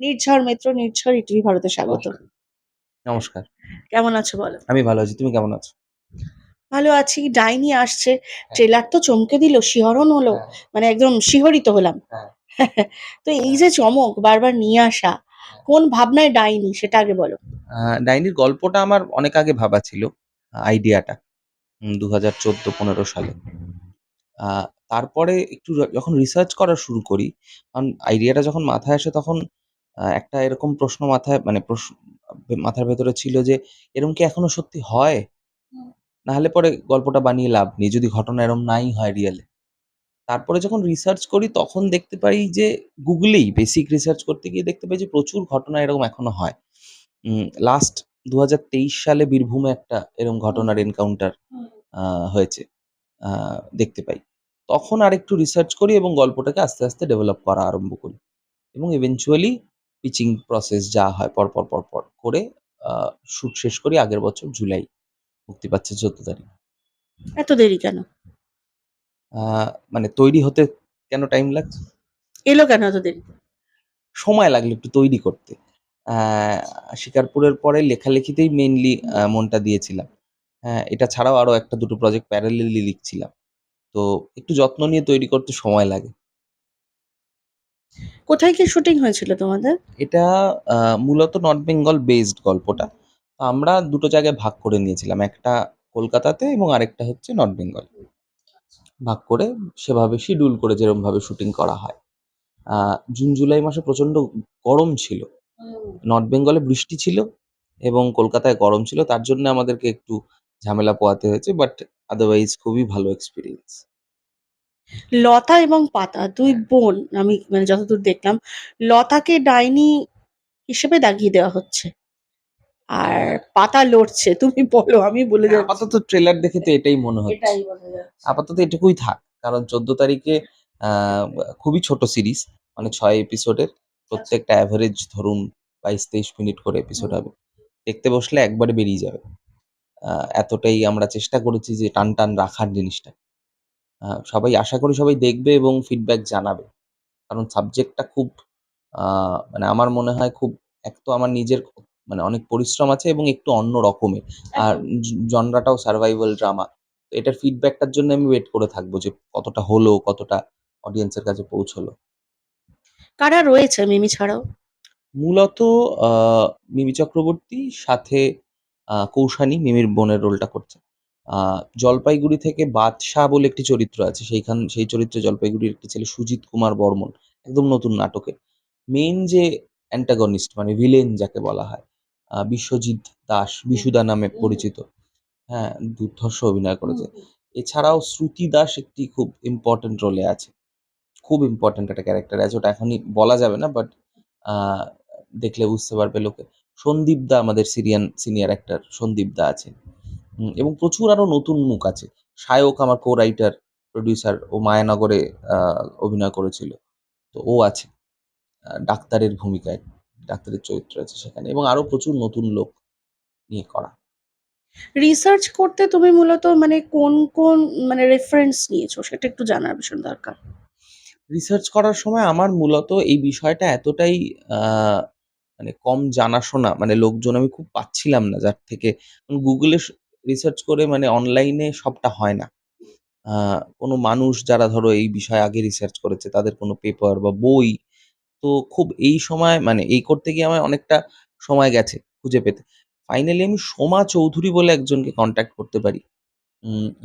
নির্ঝর মিত্র নির্ঝর ETV ভারতে স্বাগত। নমস্কার। কেমন আছো বলো? আমি ভালো আছি তুমি কেমন আছো? ভালো আছি ডাইনি আসছে ট্রেলার তো চমকে দিল শিহরণ হলো মানে একদম শিহরিত হলাম। হ্যাঁ। তো এই যে চমক বারবার নিয়ে আসা কোন ভাবনায় ডাইনি সেটা আগে বলো। ডাইনির গল্পটা আমার অনেক আগে ভাবা ছিল আইডিয়াটা দু হাজার চোদ্দ পনেরো সালে। আহ, তারপরে একটু যখন রিসার্চ করা শুরু করি কারণ আইডিয়াটা যখন মাথায় আসে তখন একটা এরকম প্রশ্ন মাথায় মানে প্রশ্ন মাথার ভেতরে ছিল যে এরকম কি এখনও সত্যি হয়? নাহলে পরে গল্পটা বানিয়ে লাভ নেই যদি ঘটনা এরকম নাই হয় রিয়েলে তারপরে যখন রিসার্চ করি তখন দেখতে পাই যে গুগলেই বেসিক রিসার্চ করতে গিয়ে দেখতে পাই যে প্রচুর ঘটনা এরকম এখনও হয়। লাস্ট দু হাজার তেইশ সালে বীরভূমে একটা এরকম ঘটনার এনকাউন্টার হয়েছে। দেখতে পাই। তখন আরেকটু রিসার্চ করি এবং গল্পটাকে আস্তে আস্তে ডেভেলপ করা আরম্ভ করি। এবং ইভেনচুয়ালি পিচিং প্রসেস যা হয় পর পর পর পর করে শুট শেষ করি আগের বছর জুলাই মুক্তি পাচ্ছে চোদ্দ তারিখ। এত দেরি কেন? মানে তৈরি হতে কেন টাইম লাগছে? এলো কেন এত দেরি? সময় লাগল একটু তৈরি করতে। শিকারপুরের পরে লেখালেখিতেই মেইনলি মনটা দিয়েছিলাম। হ্যাঁ এটা ছাড়াও আরও একটা দুটো প্রজেক্ট প্যারালেলি লিখছিলাম। তো একটু যত্ন নিয়ে তৈরি করতে সময় লাগে। কোথায় কি শুটিং হয়েছিল তোমাদের? এটা মূলত নর্থ বেঙ্গল বেসড গল্পটা। আমরা দুটো জায়গায় ভাগ করে নিয়েছিলাম, একটা কলকাতাতে এবং আরেকটা হচ্ছে নর্থ বেঙ্গল ভাগ করে সেভাবে শিডিউল করে যেরকম ভাবে শুটিং করা হয়। জুন জুলাই মাসে প্রচণ্ড গরম ছিল। নর্থ বেঙ্গলে বৃষ্টি ছিল এবং কলকাতায় গরম ছিল, তার জন্য আমাদেরকে একটু ঝামেলা পোয়াতে হয়েছে বাট আদারওয়াইজ খুবই ভালো এক্সপিরিয়েন্স লতা এবং পাতা দুই বোন আমি মানে যতদূর দেখলাম লতাকে ডাইনি হিসেবে দাগিয়ে দেওয়া হচ্ছে। আর পাতা লড়ছে তুমি বলো আমি বলে যাচ্ছি। আপাতত ট্রেলার দেখে তো এটাই মনে হচ্ছে। এটাই বোঝা যাচ্ছে আপাতত এটুকুই থাক কারণ চোদ্দ তারিখে আহ, খুবই ছোট সিরিজ মানে ছয় এপিসোডের প্রত্যেকটা অ্যাভারেজ ধরুন বাইশ তেইশ মিনিট করে এপিসোড হবে। দেখতে বসলে একবারে বেরিয়ে যাবে। আহ, এতটাই আমরা চেষ্টা করেছি যে টান টান রাখার জিনিসটা। সবাই আশা করি সবাই দেখবে এবং ফিডব্যাক জানাবে। কারণ সাবজেক্টটা খুব আহ, মানে আমার মনে হয় খুব এক তো আমার নিজের মানে অনেক পরিশ্রম আছে এবং একটু অন্য রকমের। আর জনরাটাও সার্ভাইভাল ড্রামা তো এটার ফিডব্যাকটার জন্য আমি ওয়েট করে থাকব যে কতটা হলো কতটা অডিয়েন্সের কাছে পৌঁছলো। কারা রয়েছে মিমি ছাড়াও? মূলত আহ, মিমি চক্রবর্তী সাথে কৌশানী মিমির বোনের রোলটা করছে। জলপাইগুড়ি থেকে বাদশাহ বলে একটি চরিত্র আছে। সেইখান সেই চরিত্রে জলপাইগুড়ির একটি ছেলে সুজিত কুমার বর্মন একদম নতুন নাটকে। মেইন যে অ্যান্টাগনিস্ট মানে ভিলেন যাকে বলা হয় বিশ্বজিৎ দাস বিশুদা নামে পরিচিত। হ্যাঁ দুর্ধর্ষ অভিনয় করেছে। এছাড়াও শ্রুতি দাস একটি খুব ইম্পর্টেন্ট রোলে আছে। খুব ইম্পর্টেন্ট একটা ক্যারেক্টার আছে ওটা এখনই বলা যাবে না বাট দেখলে বুঝতে পারবে লোকে। সন্দীপ দা আমাদের সিরিয়ান সিনিয়র অ্যাক্টর সন্দীপ দা আছে উম, এবং প্রচুর আরও নতুন মুখ আছে। সায়ক আমার কো রাইটার প্রডিউসার ও মায়ানগরে অভিনয় করেছিল। তো ও আছে। ডাক্তারের ভূমিকায় ডাক্তারের চরিত্র আছে সেখানে এবং আরও প্রচুর নতুন লোক নিয়ে করা। রিসার্চ করতে তুমি মূলত মানে কোন কোন মানে রেফারেন্স নিয়েছো? সেটা একটু জানার ভীষণ দরকার। রিসার্চ করার সময় আমার মূলত এই বিষয়টা এতটাই মানে কম জানাশোনা মানে লোকজন আমি খুব পাচ্ছিলাম না যার থেকে। গুগলে রিসার্চ করে মানে অনলাইনে সবটা হয় না। কোনো মানুষ যারা ধরো এই বিষয়ে আগে রিসার্চ করেছে, তাদের কোনো পেপার বা বই, তো খুব এই সময় মানে এই করতে গিয়ে আমার অনেকটা সময় গেছে খুঁজে পেতে। ফাইনালি আমি সোমা চৌধুরী বলে একজনকে কন্ট্যাক্ট করতে পারি।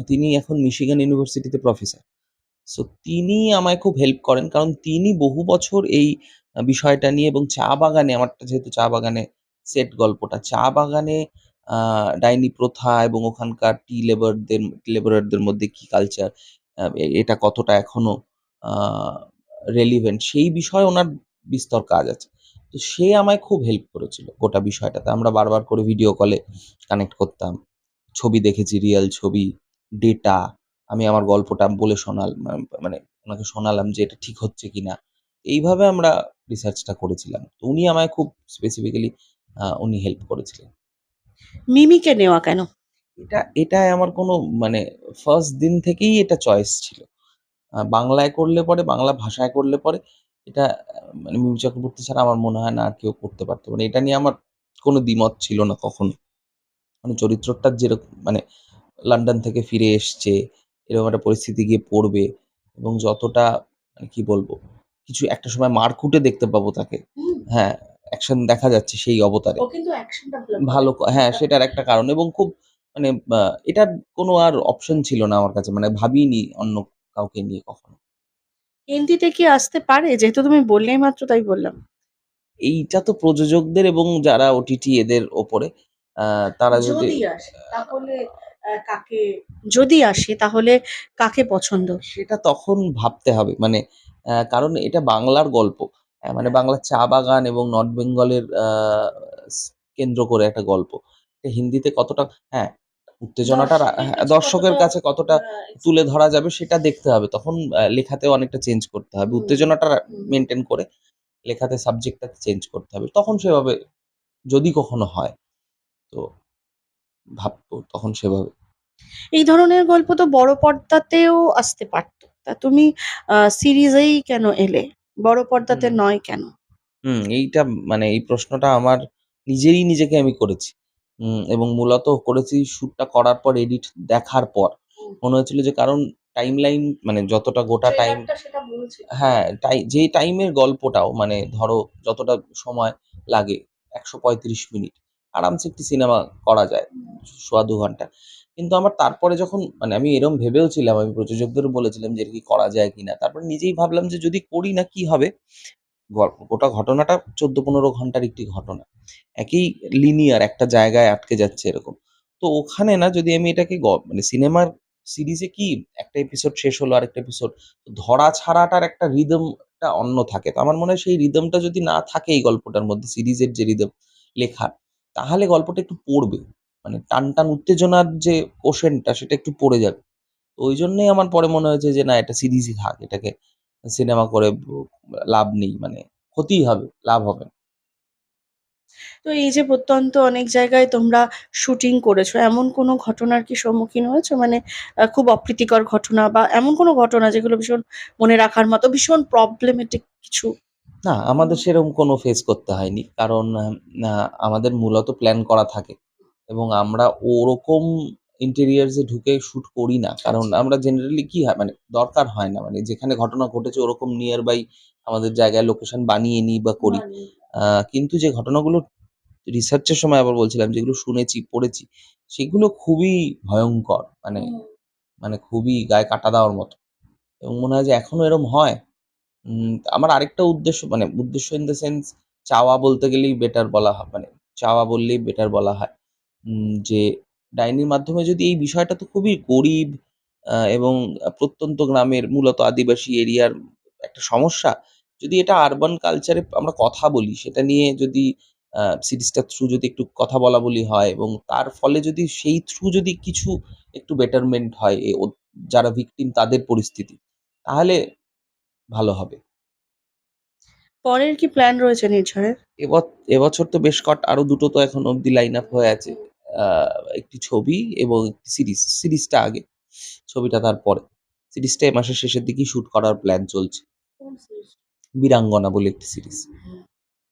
তিনি এখন মিশিগান ইউনিভার্সিটিতে প্রফেসর সো তিনি আমায় খুব হেল্প করেন, কারণ তিনি বহু বছর এই বিষয়টা নিয়ে এবং চা বাগানে, আমারটা যেহেতু চা বাগানে সেট গল্পটা, চা বাগানে ডাইনি প্রথা এবং ওখানকার টি লেবারদের লেবারারদের মধ্যে কি কালচার এটা কতটা এখনও রেলিভেন্ট সেই বিষয়ে ওনার বিস্তর কাজ আছে। তো সে আমায় খুব হেল্প করেছিল গোটা বিষয়টাতে। আমরা বারবার করে ভিডিও কলে কানেক্ট করতাম। ছবি দেখেছি রিয়েল ছবি ডেটা আমি আমার গল্পটা বলে শোনাল মানে ওনাকে শোনালাম যে এটা ঠিক হচ্ছে কিনা। এইভাবে আমরা রিসার্চটা করেছিলাম। তো উনি আমায় খুব স্পেসিফিক্যালি উনি হেল্প করেছিলেন। মিমিকে নেওয়া কেন এটা এটাই আমার কোনো মানে ফার্স্ট দিন থেকেই এটা চয়েস ছিল বাংলায় করলে পরে বাংলা ভাষায় করলে পরে এটা মানে মিমি চক্রবর্তী ছাড়া আমার মনে হয় না আর কেউ করতে পারত। মানে এটা নিয়ে আমার কোনো দ্বিমত ছিল না কখনো। মানে চরিত্রটার যেরকম মানে লন্ডন থেকে ফিরে এসছে, এরকম একটা পরিস্থিতি গিয়ে পড়বে এবং যতটা মানে কি বলব? কিছু একটা সময় মারকুটে দেখতে পাবো তাকে। হ্যাঁ, অ্যাকশন দেখা যাচ্ছে সেই অবতারে। কিন্তু অ্যাকশনটা ভালো হ্যাঁ, সেটার একটা কারণ এবং খুব মানে এটার কোনো আর অপশন ছিল না আমার কাছে। মানে ভাবিনি অন্য কাউকে নিয়ে কখনো। হিন্দিতে কি আসতে পারে? যেহেতু তুমি বললেই মাত্র তাই বললাম। এইটা তো প্রযোজকদের এবং যারা ওটিটি এদের ওপরে। তারা যদি তাহলে কাকে যদি আসে তাহলে কাকে পছন্দ? সেটা তখন ভাবতে হবে। মানে কারণ এটা বাংলার গল্প। মানে। বাংলার চা বাগান এবং নর্থ বেঙ্গলের কেন্দ্র করে একটা গল্প। এটা হিন্দিতে কতটা হ্যাঁ, উত্তেজনাটা দর্শকের হ্যাঁ, কাছে দর্শকের কতটা কাছে কতটা তুলে ধরা যাবে সেটা দেখতে হবে। তখন আ লেখাতেও অনেকটা চেঞ্জ করতে হবে। উত্তেজনাটা মেনটেন করে লেখাতে সাবজেক্টটা চেঞ্জ করতে হবে। তখন সেভাবে যদি কখনো হয় তো ভাববো তখন সেভাবে। এই ধরনের গল্প তো বড় পর্দাতেও আসতে পারতো তা তুমি সিরিজেই কেন এলে? বড় পর্দাতে হুম। নয় কেন? হুম, এইটা মানে এই প্রশ্নটা আমার নিজেরই নিজেকে আমি করেছি। উম এবং মূলত করেছি শ্যুটটা করার পর এডিট দেখার পর। হুম। মনে হয়েছিল যে কারণ টাইমলাইন মানে যতটা গোটা টাইম ট্রেলারটা সেটা বলছিল। হ্যাঁ, যেই টাইমের গল্পটাও মানে ধরো যতটা সময় লাগে ১৩৫ মিনিট। আরামসে একটি সিনেমা করা যায়। সোয়া ২ ঘণ্টা। কিন্তু আমার তারপরে যখন মানে আমি এরম ভেবেও ছিলাম, আমি প্রযোজকদেরও বলেছিলাম যে কি করা যায় কিনা? তারপরে নিজেই ভাবলাম যে যদি করি না কি হবে? গোটা ঘটনাটা ১৪-১৫ ঘণ্টার একটি ঘটনা। একই লিনিয়ার একটা জায়গায় আটকে যাচ্ছে এরকম। তো ওখানে না যদি আমি এটাকে মানে সিনেমার সিরিজে কি একটা এপিসোড শেষ হলো আর একটা এপিসোড ধরা ছাড়াটার একটা রিদমটা অন্য থাকে। তো আমার মনে হয় সেই রিদমটা যদি না থাকে এই গল্পটার মধ্যে সিরিজের যে রিদম লেখার, তাহলে গল্পটা একটু পড়বে। মানে টান, টান উত্তেজনার যে কোশেনটা সেটা একটু পড়ে যাবে। তো ঐজন্যই আমার পরে মনে হয়েছে যে না এটা সিরিজই থাক। এটাকে সিনেমা করে ব লাভ নেই। মানে ক্ষতিই হবে, লাভ হবে না। তো এই যে প্রত্যন্ত অনেক জায়গায় তোমরা শুটিং করেছ, এমন কোনো ঘটনার কি সম্মুখীন হয়েছো? মানে আ খুব অপ্রীতিকর ঘটনা বা এমন কোনো ঘটনা যেগুলো ভীষণ মনে রাখার মতো, ভীষণ প্রবলেমেটিক কিছু? না, আমাদের সেরকম কোনো ফেস করতে হয়নি। কারণ আ আমাদের মূলত প্ল্যান করা থাকে এবং আমরা ওরকম ইন্টেরিয়ার্স ঢুকে শুট করি না। কারণ আচ্ছা। আমরা জেনারেলি কি হয় মানে দরকার হয় না। মানে যেখানে ঘটনা ঘটেছে ওরকম নিয়ার বাই আমাদের জায়গায় লোকেশন বানিয়ে নিই বা করি। কিন্তু যে ঘটনাগুলো রিসার্চের সময় আবার বলছিলাম যেগুলো শুনেছি, পড়েছি সেগুলো খুবই ভয়ঙ্কর মানে মানে খুবই গায়ে কাটা দেওয়ার মতো। এবং মনে হয় যে এখনও এরম হয়? আমার আরেকটা উদ্দেশ্য মানে উদ্দেশ্য ইন দ্য সেন্স চাওয়া বলতে গেলেই বেটার বলা হয় মানে চাওয়া বললেই বেটার বলা হয়। যে ডাইনির মাধ্যমে যদি এই বিষয়টা তো খুবই গরিব এবং প্রত্যন্ত গ্রামের মূলত আদিবাসী এরিয়ার একটা সমস্যা। যদি এটা আরবান কালচারে আমরা কথা বলি, সেটা নিয়ে যদি সিরিজটার থ্রু যদি একটু কথা বলা-বলি হয় এবং তার ফলে যদি সেই থ্রু যদি কিছু একটু বেটারমেন্ট হয় যারা ভিকটিম তাদের পরিস্থিতি, তাহলে ভালো হবে। পরের কি প্ল্যান রয়েছে নির্ঝরের? এবছর তো বেশ কট আরও দুটো তো এখন অব্দি লাইন আপ হয়ে আছে। একটি ছবি এবং একটি সিরিজ। সিরিজটা আগে, ছবিটা তারপরে। সিরিজটা এ মাসের শেষের দিকেই শুট করার প্ল্যান চলছে। 'বীরাঙ্গনা' বলে একটি সিরিজ।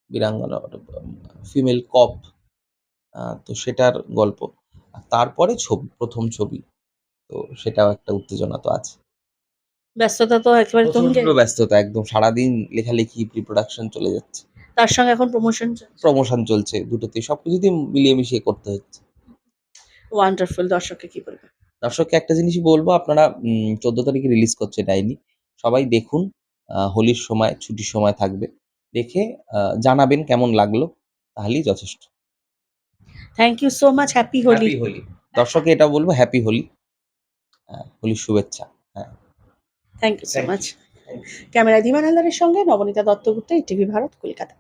'বীরাঙ্গনা' ফিমেল কপ তো সেটার গল্প। তারপরে ছবি, প্রথম ছবি। তো সেটাও একটা উত্তেজনা তো আছে। ব্যস্ততা তো একেবারে। প্রচণ্ড ব্যস্ততা একদম সারাদিন লেখালেখি, প্রি-প্রোডাকশন চলে যাচ্ছে। তার সঙ্গে এখন প্রমোশন প্রমোশন চলছে দুটোতেই। সবকিছুতেই মিলিয়ে মিশিয়ে করতে হচ্ছে। ওয়ান্ডারফুল দর্শককে কি বলবে? দর্শককে একটা জিনিসই বলব আপনারা ১৪ তারিখে রিলিজ করছে 'ডাইনি'। সবাই দেখুন। হোলির সময়, ছুটির সময় থাকবে। দেখে জানাবেন কেমন লাগল। তাহলেই যথেষ্ট। Thank you so much. Happy Holi. Happy Holi. দর্শককে এটা বলব হ্যাপি হোলি। হোলির শুভেচ্ছা। হ্যাঁ। Thank you so much. You. Dhiman হালদারের সঙ্গে নবনীতা দত্তগুপ্ত, ইটিভি ভারত, কলকাতা।